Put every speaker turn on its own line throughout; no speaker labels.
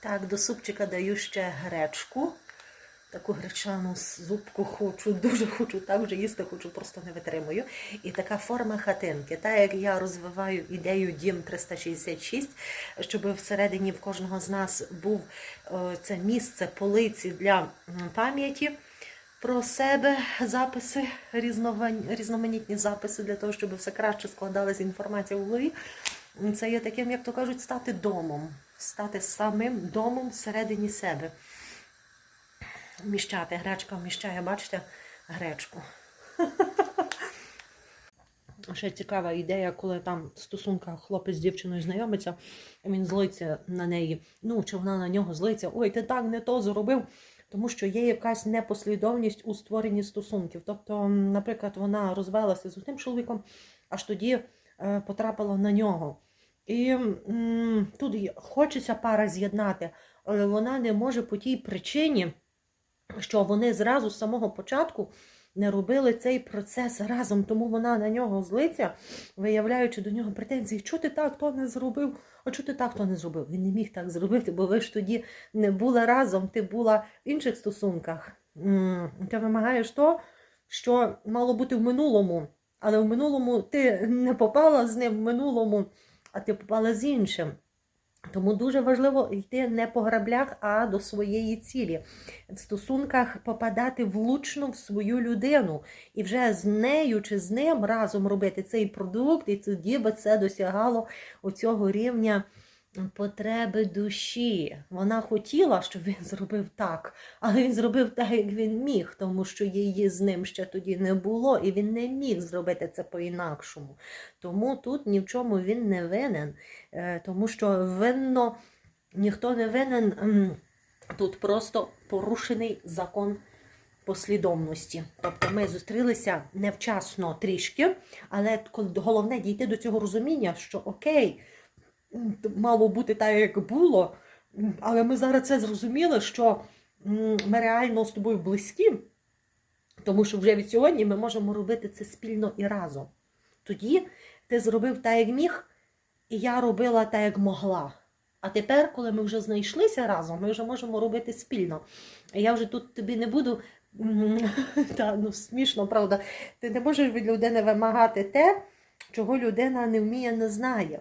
Так, до супчика даю ще гречку. Таку гречану зубку хочу, дуже хочу, так вже їсти хочу, просто не витримую. І така форма хатинки. Так як я розвиваю ідею Дім 366, щоб всередині в кожного з нас був е, це місце полиці для пам'яті про себе, записи, різноманітні записи для того, щоб все краще складалася інформація в голові. Це є таким, як то кажуть, стати домом, стати самим домом всередині себе. Вміщати. Гречка вміщає, бачите, гречку. Ще цікава ідея, коли там в стосунках хлопець з дівчиною знайомиться, він злиться на неї. Ну, чи вона на нього злиться, ой, ти так не то зробив. Тому що є якась непослідовність у створенні стосунків. Тобто, наприклад, вона розвелася з одним чоловіком, аж тоді е, потрапила на нього. І м, тут хочеться пара з'єднати, але вона не може по тій причині, що вони зразу з самого початку не робили цей процес разом, тому вона на нього злиться, виявляючи до нього претензії, що ти так то не зробив, а що ти так то не зробив. Він не міг так зробити, бо ви ж тоді не були разом, ти була в інших стосунках. М, Ти вимагаєш то, що мало бути в минулому, але в минулому ти не попала з ним в минулому, а ти попала з іншим. Тому дуже важливо йти не по граблях, а до своєї цілі. В стосунках попадати влучно в свою людину і вже з нею чи з ним разом робити цей продукт, і тоді би це досягало оцього рівня потреби душі. Вона хотіла, щоб він зробив так, але він зробив так, як він міг, тому що її з ним ще тоді не було, і він не міг зробити це по-інакшому. Тому тут ні в чому він не винен, е, тому що винно ніхто не винен. Тут просто порушений закон послідовності. Тобто ми зустрілися невчасно трішки, але головне дійти до цього розуміння, що окей, мало бути так, як було, але ми зараз це зрозуміли, що ми реально з тобою близькі, тому що вже від сьогодні ми можемо робити це спільно і разом. Тоді ти зробив так, як міг, і я робила так, як могла. А тепер, коли ми вже знайшлися разом, ми вже можемо робити спільно. Я вже тут тобі не буду. Та, ну, смішно, правда. Ти не можеш від людини вимагати те, чого людина не вміє, не знає.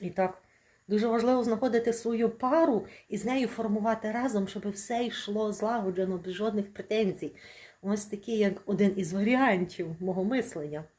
І так, дуже важливо знаходити свою пару і з нею формувати разом, щоб все йшло злагоджено, без жодних претензій. Ось такий як один із варіантів мого мислення.